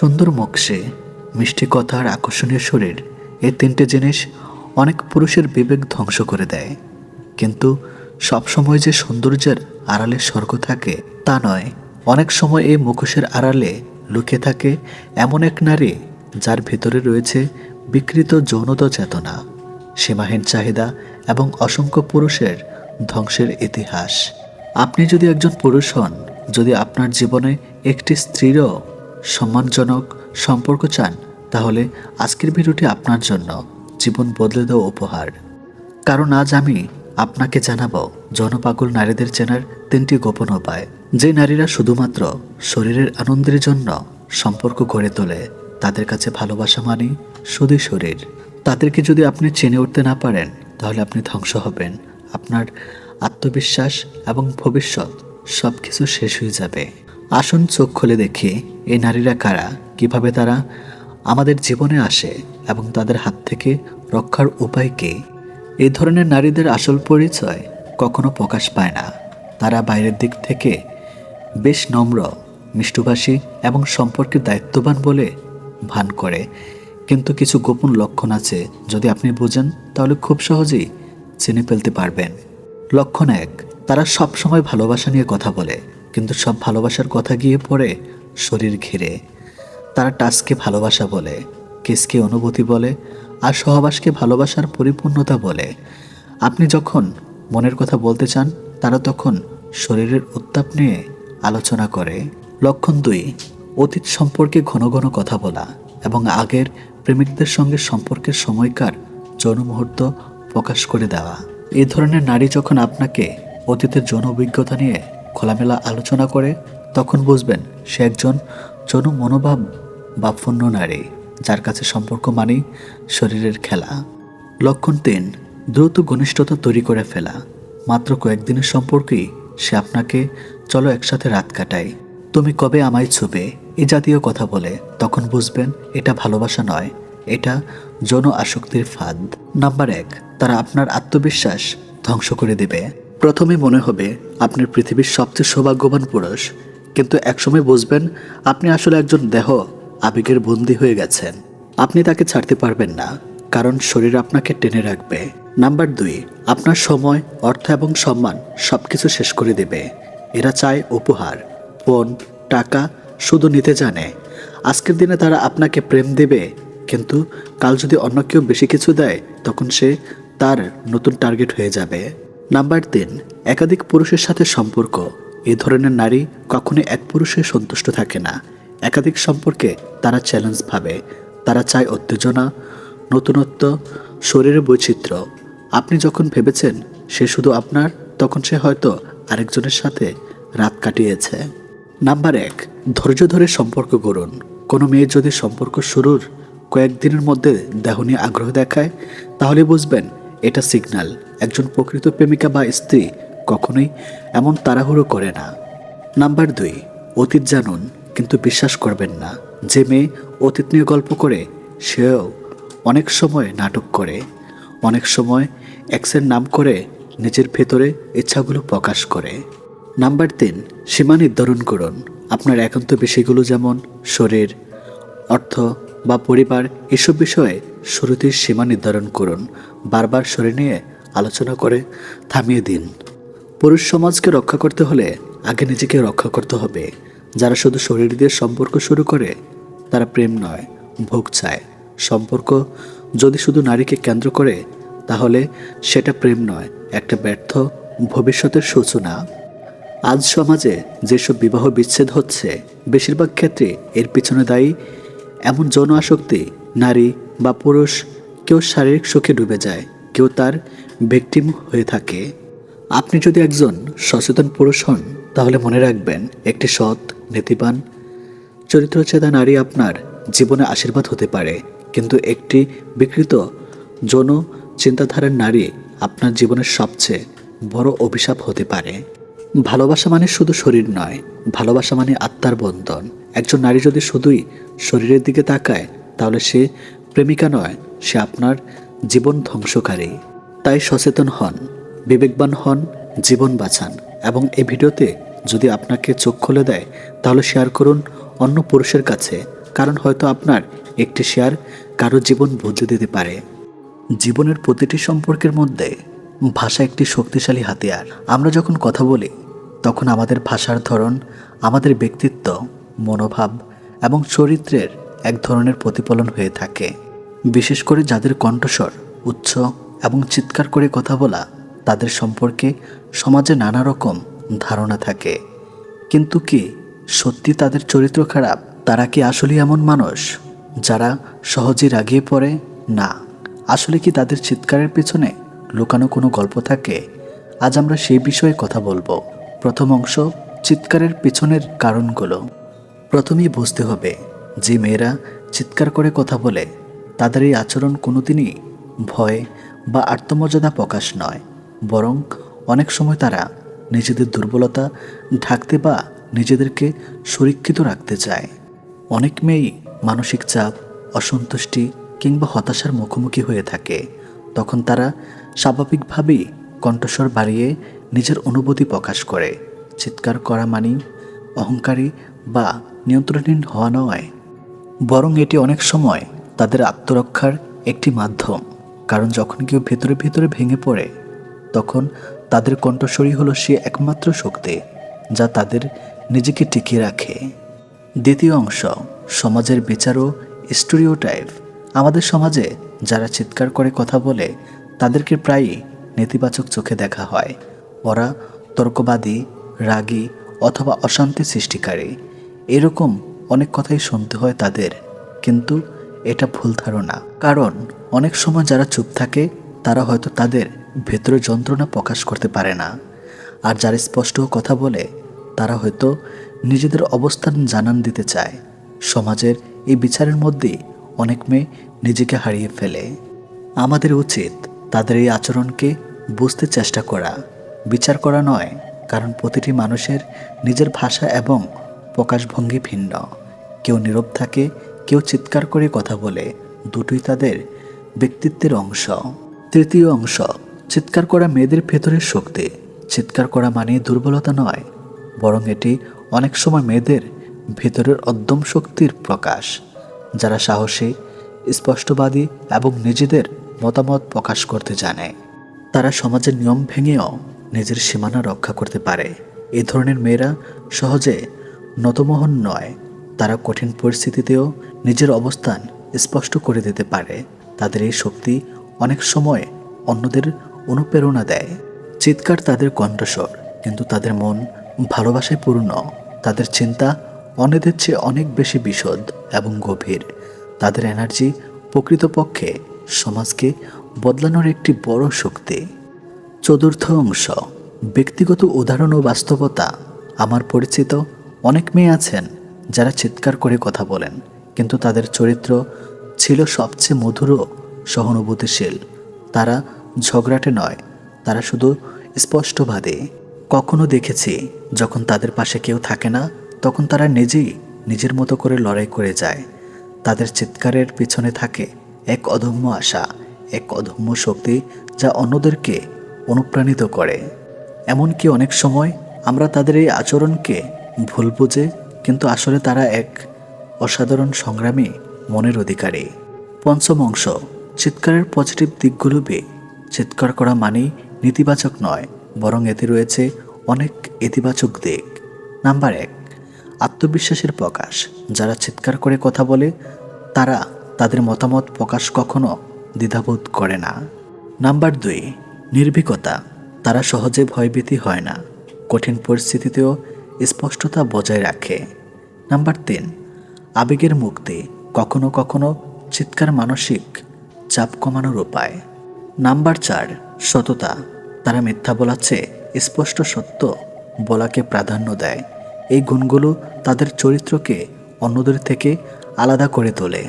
সুন্দর মুখসে মিষ্টি কথা আর আকর্ষণীয় শরীর এই তিনটে জিনিস অনেক পুরুষের বিবেক ধ্বংস করে দেয়। কিন্তু সবসময় যে সৌন্দর্যের আড়ালে স্বর্গ থাকে, তা নয়। অনেক সময় এই মুখোশের আড়ালে লুকিয়ে থাকে এমন এক নারী যার ভেতরে রয়েছে বিকৃত যৌনতা চেতনা, সীমাহীন চাহিদা এবং অসংখ্য পুরুষের ধ্বংসের ইতিহাস। আপনি যদি একজন পুরুষ হন, যদি আপনার জীবনে একটি স্ত্রীরও সম্মানজনক সম্পর্ক চান, তাহলে আজকের ভিডিওটি আপনার জন্য জীবন বদলে দেওয়া উপহার। কারণ আজ আমি আপনাকে জানাব, জনপাগল নারীদের চেনার তিনটি গোপন উপায়। যে নারীরা শুধুমাত্র শরীরের আনন্দের জন্য সম্পর্ক গড়ে তোলে, তাদের কাছে ভালোবাসা মানে শুধু শরীর। তাদেরকে যদি আপনি চেনে উঠতে না পারেন, তাহলে আপনি ধ্বংস হবেন। আপনার আত্মবিশ্বাস এবং ভবিষ্যৎ সব কিছু শেষ হয়ে যাবে। আসুন চোখ খুলে দেখি এই নারীরা কারা, কীভাবে তারা আমাদের জীবনে আসে এবং তাদের হাত থেকে রক্ষার উপায় কী? এই ধরনের নারীদের আসল পরিচয় কখনো প্রকাশ পায় না। তারা বাইরের দিক থেকে বেশ নম্র, মিষ্টভাষী এবং সম্পর্কের দায়িত্ববান বলে ভান করে। কিন্তু কিছু গোপন লক্ষণ আছে, যদি আপনি বুঝেন, তাহলে খুব সহজেই চিনে ফেলতে পারবেন। লক্ষণ এক, তারা সবসময় ভালোবাসা নিয়ে কথা বলে। কিন্তু সব ভালোবাসার কথা গিয়ে পড়ে শরীর ঘিরে। তারা টাচকে ভালোবাসা বলে, কেসকে অনুভূতি বলে, আর সহবাসকে ভালোবাসার পরিপূর্ণতা বলে। আপনি যখন মনের কথা বলতে চান, তারা তখন শরীরের উত্তাপ নিয়ে আলোচনা করে। লক্ষণ দুই, অতীত সম্পর্কে ঘন ঘন কথা বলা এবং আগের প্রেমিকদের সঙ্গে সম্পর্কের সময়কার যৌন মুহূর্ত প্রকাশ করে দেওয়া। এ ধরনের নারী যখন আপনাকে অতীতের যৌন অভিজ্ঞতা নিয়ে খোলামেলা আলোচনা করে তখন বুঝবেন সে একজন যৌন মনোভাব বা পূর্ণ নারী, যার কাছে সম্পর্ক মানেই শরীরের খেলা। লক্ষণ তিন, দ্রুত ঘনিষ্ঠতা তৈরি করে ফেলা। মাত্র কয়েকদিনের সম্পর্কেই সে আপনাকে, চলো একসাথে রাত কাটাই। তুমি কবে আমায় ছুবে? এ জাতীয় কথা বলে তখন বুঝবেন এটা ভালোবাসা নয়, এটা যৌন আসক্তির ফাঁদ। নাম্বার এক, তারা আপনার আত্মবিশ্বাস ধ্বংস করে দেবে। প্রথমে মনে হবে আপনি পৃথিবীর সবচেয়ে সৌভাগ্যবান পুরুষ, কিন্তু একসময় বুঝবেন আপনি আসলে একজন দেহ আবেগের বন্দী হয়ে গেছেন। আপনি তাকে ছাড়তে পারবেন না, কারণ শরীর আপনাকে টেনে রাখবে। নাম্বার দুই, আপনার সময়, অর্থ এবং সম্মান সব কিছু শেষ করে দেবে। এরা চায় উপহার, ফোন, টাকা, শুধু নিতে জানে। আজকের দিনে তারা আপনাকে প্রেম দেবে, কিন্তু কাল যদি অন্য কেউ বেশি কিছু দেয়, তখন সে তার নতুন টার্গেট হয়ে যাবে। নাম্বার তিন, একাধিক পুরুষের সাথে সম্পর্ক। এ ধরনের নারী কখনোই এক পুরুষে সন্তুষ্ট থাকে না। একাধিক সম্পর্কে তারা চ্যালেঞ্জ ভাবে। তারা চায় উত্তেজনা, নতুনত্ব, শরীরের বৈচিত্র্য। আপনি যখন ভেবেছেন সে শুধু আপনার, তখন সে হয়তো আরেকজনের সাথে রাত কাটিয়েছে। নাম্বার এক, ধৈর্য ধরে সম্পর্ক গড়ুন। কোনো মেয়ে যদি সম্পর্ক শুরুর কয়েকদিনের মধ্যে দেহ নিয়ে আগ্রহ দেখায়, তাহলে বুঝবেন এটা সিগন্যাল একজন প্রকৃত প্রেমিকা বা স্ত্রী কখনোই এমন তাড়াহুড়ো করে না। নাম্বার দুই, অতীত জানুন, কিন্তু বিশ্বাস করবেন না। যে মেয়ে অতীত নিয়ে গল্প করে, সেও অনেক সময় নাটক করে, অনেক সময় এক্সের নাম করে নিজের ভেতরে ইচ্ছাগুলো প্রকাশ করে। নাম্বার তিন, সীমা নির্ধারণ করুন। আপনার একান্ত বিষয়গুলো যেমন শরীর, অর্থ বা পরিবার এসব বিষয়ে শুরুতেই সীমা নির্ধারণ করুন। বারবার শরীর নিয়ে আলোচনা করে থামিয়ে দিন। পুরুষ সমাজকে রক্ষা করতে হলে আগে নিজেকে রক্ষা করতে হবে। যারা শুধু শরীর দিয়ে সম্পর্ক শুরু করে, তারা প্রেম নয়, ভোগ চায়। সম্পর্ক যদি শুধু নারীকে কেন্দ্র করে, তাহলে সেটা প্রেম নয়, একটা ব্যর্থ ভবিষ্যতের সূচনা। আজ সমাজে যেসব বিবাহ বিচ্ছেদ হচ্ছে, বেশিরভাগ ক্ষেত্রে এর পিছনে দায়ী এমন যৌন আসক্তি নারী বা পুরুষ, কেউ শারীরিক সুখে ডুবে যায়, কেউ তার ভিকটিম হয়ে থাকে। আপনি যদি একজন সচেতন পুরুষ হন, তাহলে মনে রাখবেন একটি সৎ, নীতিবান চরিত্রচেতা নারী আপনার জীবনে আশীর্বাদ হতে পারে। কিন্তু একটি বিকৃত যৌন চিন্তাধারার নারী আপনার জীবনের সবচেয়ে বড় অভিশাপ হতে পারে। ভালোবাসা মানে শুধু শরীর নয়, ভালোবাসা মানে আত্মার বন্ধন। একজন নারী যদি শুধুই শরীরের দিকে তাকায়, তাহলে সে প্রেমিকা নয়, সে আপনার জীবন ধ্বংসকারী। তাই সচেতন হন, বিবেকবান হন, জীবন বাঁচান এবং এই ভিডিওতে যদি আপনাকে চোখ খুলে দেয়, তাহলে শেয়ার করুন অন্য পুরুষের কাছে, কারণ হয়তো আপনার একটি শেয়ার কারও জীবন বদলে দিতে পারে। জীবনের প্রতিটি সম্পর্কের মধ্যে ভাষা একটি শক্তিশালী হাতিয়ার। আমরা যখন কথা বলি তখন আমাদের ভাষার ধরন, আমাদের ব্যক্তিত্ব, মনোভাব এবং চরিত্রের এক ধরনের প্রতিফলন হয়ে থাকে। বিশেষ করে যাদের কণ্ঠস্বর উচ্চ এবং চিৎকার করে কথা বলা তাদের সম্পর্কে সমাজে নানা রকম ধারণা থাকে। কিন্তু কি সত্যি তাদের চরিত্র খারাপ? তারা কি আসলে এমন মানুষ যারা সহজে রাগিয়ে পড়ে? না। আসলে কি তাদের চিৎকারের পেছনে লুকানো কোনো গল্প থাকে? আজ আমরা সেই বিষয়ে কথা বলব। প্রথম অংশ চিৎকারের পেছনের কারণগুলো। প্রথমেই বুঝতে হবে, যে মেয়েরা চিৎকার করে কথা বলে, তাদের এই আচরণ কোনোদিনই ভয় বা আত্মমর্যাদা প্রকাশ নয়। বরং অনেক সময় তারা নিজেদের দুর্বলতা ঢাকতে বা নিজেদেরকে সুরক্ষিত রাখতে চায়। অনেক মেয়েই মানসিক চাপ, অসন্তুষ্টি কিংবা হতাশার মুখোমুখি হয়ে থাকে। তখন তারা স্বাভাবিকভাবেই কণ্ঠস্বর বাড়িয়ে নিজের অনুভূতি প্রকাশ করে। চিৎকার করা মানি অহংকারী বা নিয়ন্ত্রণহীন হওয়া নয়। বরং এটি অনেক সময় তাদের আত্মরক্ষার একটি মাধ্যম। কারণ যখন কেউ ভেতরে ভেতরে ভেঙে পড়ে, তখন তাদের কণ্ঠস্বরই হলো সে একমাত্র শক্তি যা তাদের নিজেকে টিকিয়ে রাখে। দ্বিতীয় অংশ, সমাজের বিচার ও স্টোরিওটাইপ। আমাদের সমাজে যারা চিৎকার করে কথা বলে, তাদেরকে প্রায়ই নেতিবাচক চোখে দেখা হয়। ওরা তর্কবাদী, রাগী অথবা অশান্তি সৃষ্টিকারী। এরকম অনেক কথাই শুনতে হয় তাদের, কিন্তু এটা ভুল ধারণা। কারণ অনেক সময় যারা চুপ থাকে, তারা হয়তো তাদের ভেতরে যন্ত্রণা প্রকাশ করতে পারে না। আর যারা স্পষ্ট কথা বলে, তারা হয়তো নিজেদের অবস্থান জানান দিতে চায়। সমাজের এই বিচারের মধ্যেই অনেক মেয়ে নিজেকে হারিয়ে ফেলে। আমাদের উচিত তাদের এই আচরণকে বুঝতে চেষ্টা করা। বিচার করা নয়, কারণ প্রতিটি মানুষের নিজের ভাষা এবং প্রকাশভঙ্গি ভিন্ন। কেউ নীরব থাকে, কেউ চিৎকার করে কথা বলে, দুটোই তাদের ব্যক্তিত্বের অংশ। তৃতীয় অংশ, চিৎকার করা মেয়েদের ভেতরের শক্তি। চিৎকার করা মানে দুর্বলতা নয়, বরং এটি অনেক সময় মেয়েদের ভেতরের অদ্যম শক্তির প্রকাশ। যারা সাহসী, স্পষ্টবাদী এবং নিজেদের মতামত প্রকাশ করতে জানে, তারা সমাজের নিয়ম ভেঙেও নিজের সীমানা রক্ষা করতে পারে। এ ধরনের মেয়েরা সহজে নতমোহন নয়। তারা কঠিন পরিস্থিতিতেও নিজের অবস্থান স্পষ্ট করে দিতে পারে। তাদের এই শক্তি অনেক সময় অন্যদের অনুপ্রেরণা দেয়। চিৎকার তাদের কণ্ঠস্বর, কিন্তু তাদের মন ভালোবাসায় পূর্ণ। তাদের চিন্তা অন্যদের চেয়ে অনেক বেশি বিশদ এবং গভীর। তাদের এনার্জি প্রকৃতপক্ষে সমাজকে বদলানোর একটি বড় শক্তি। চতুর্থ অংশ, ব্যক্তিগত উদাহরণ ও বাস্তবতা। আমার পরিচিত অনেক মেয়ে আছেন যারা চিৎকার করে কথা বলেন, কিন্তু তাদের চরিত্র ছিল সবচেয়ে মধুর সহানুভূতিশীল। তারা ঝগড়াটে নয়, তারা শুধু স্পষ্টবাদী। কখনো দেখেছি যখন তাদের পাশে কেউ থাকে না, তখন তারা নিজেই নিজের মতো করে লড়াই করে যায়। তাদের চিৎকারের পিছনে থাকে এক অদম্য আশা, এক অদম্য শক্তি যা অন্যদেরকে অনুপ্রাণিত করে। এমনকি অনেক সময় আমরা তাদের এই আচরণকে ভুল বুঝে, কিন্তু আসলে তারা এক অসাধারণ সংগ্রামী মনের অধিকারী। পঞ্চম অংশ, চিৎকারের পজিটিভ দিকগুলো বে, চিৎকার করা মানেই নেতিবাচক নয়, বরং এতে রয়েছে অনেক ইতিবাচক দিক। নাম্বার এক, আত্মবিশ্বাসের প্রকাশ। যারা চিৎকার করে কথা বলে, তারা তাদের মতামত প্রকাশ কখনো দ্বিধাবোধ করে না। নাম্বার দুই নির্ভীকতা, তারা সহজে ভয়ভীতি হয় না, কঠিন পরিস্থিতিতেও স্পষ্টতা বজায় রাখে। নাম্বার তিন, আবেগের মুক্তি, কখনো কখনো চিৎকার মানসিক চাপ কমানোর উপায়। নাম্বার চার, সততা, তারা মিথ্যা বলাচ্ছে, স্পষ্ট সত্য বলাকে প্রাধান্য দেয়। এই গুণগুলো তাদের চরিত্রকে অন্যদের থেকে আলাদা করে তোলে।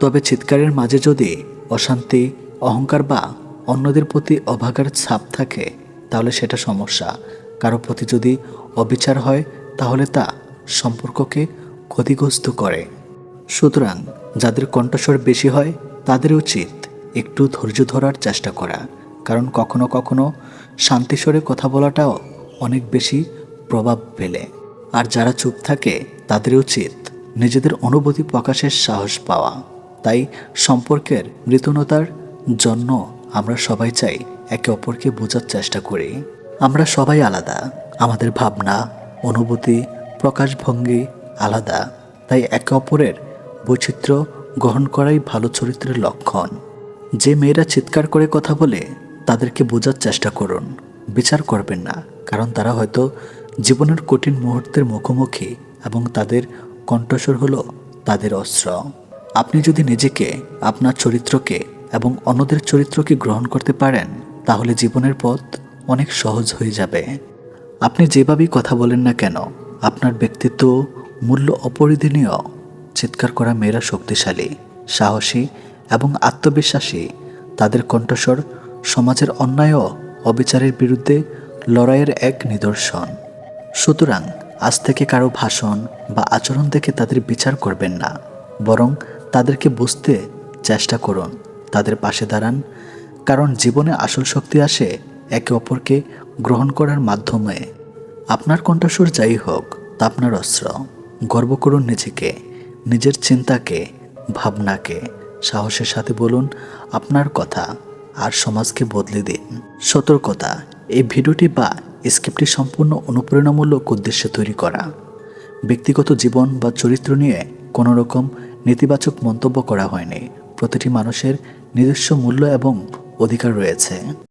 তবে চিৎকারের মাঝে যদি অশান্তি, অহংকার বা অন্যদের প্রতি অভাগার ছাপ থাকে, তাহলে সেটা সমস্যা। কারও প্রতি যদি অবিচার হয়, তাহলে তা সম্পর্ককে ক্ষতিগ্রস্ত করে। সুতরাং যাদের কণ্ঠস্বর বেশি হয়, তাদের উচিত একটু ধৈর্য ধরার চেষ্টা করা। কারণ কখনো কখনো শান্তিস্বরে কথা বলাটাও অনেক বেশি প্রভাব ফেলে। আর যারা চুপ থাকে, তাদের উচিত নিজেদের অনুভূতি প্রকাশের সাহস পাওয়া। তাই সম্পর্কের মৃতনতার জন্য আমরা সবাই চাই একে অপরকে বোঝার চেষ্টা করি। আমরা সবাই আলাদা। আমাদের ভাবনা, অনুভূতি প্রকাশভঙ্গি আলাদা। তাই একে অপরের বৈচিত্র্য গ্রহণ করাই ভালো চরিত্রের লক্ষণ। যে মেয়েরা চিৎকার করে কথা বলে, তাদেরকে বোঝার চেষ্টা করুন। বিচার করবেন না, কারণ তারা হয়তো জীবনের কঠিন মুহূর্তের মুখোমুখি এবং তাদের কণ্ঠস্বর হলো তাদের অস্ত্র। আপনি যদি নিজেকে, আপনার চরিত্রকে এবং অন্যদের চরিত্রকে গ্রহণ করতে পারেন, তাহলে জীবনের পথ অনেক সহজ হয়ে যাবে। আপনি যেভাবেই কথা বলেন না কেন, আপনার ব্যক্তিত্ব মূল্য অপরিধনীয়। চিৎকার করা মেয়েরা শক্তিশালী, সাহসী এবং আত্মবিশ্বাসী। তাদের কণ্ঠস্বর সমাজের অন্যায় অবিচারের বিরুদ্ধে লড়াইয়ের এক নিদর্শন। সুতরাং আজ থেকে কারও ভাষণ বা আচরণ দেখে তাদের বিচার করবেন না, বরং তাদেরকে বুঝতে চেষ্টা করুন। তাদের পাশে দাঁড়ান, কারণ জীবনে আসল শক্তি আসে একে অপরকে গ্রহণ করার মাধ্যমে। আপনার কণ্ঠস্বর যাই হোক, তা আপনার অস্ত্র। গর্ব করুন নিজেকে, নিজের চিন্তাকে, ভাবনাকে। সাহসের সাথে বলুন আপনার কথা আর সমাজকে বদলে দিন। সতর্কতা, এই ভিডিওটি বা স্ক্রিপ্টটি সম্পূর্ণ অনুপ্রেরণামূলক উদ্দেশ্যে তৈরি করা। ব্যক্তিগত জীবন বা চরিত্র নিয়ে কোনো রকম নেতিবাচক মন্তব্য করা হয়নি। প্রতিটি মানুষের নিজস্ব মূল্য এবং অধিকার রয়েছে।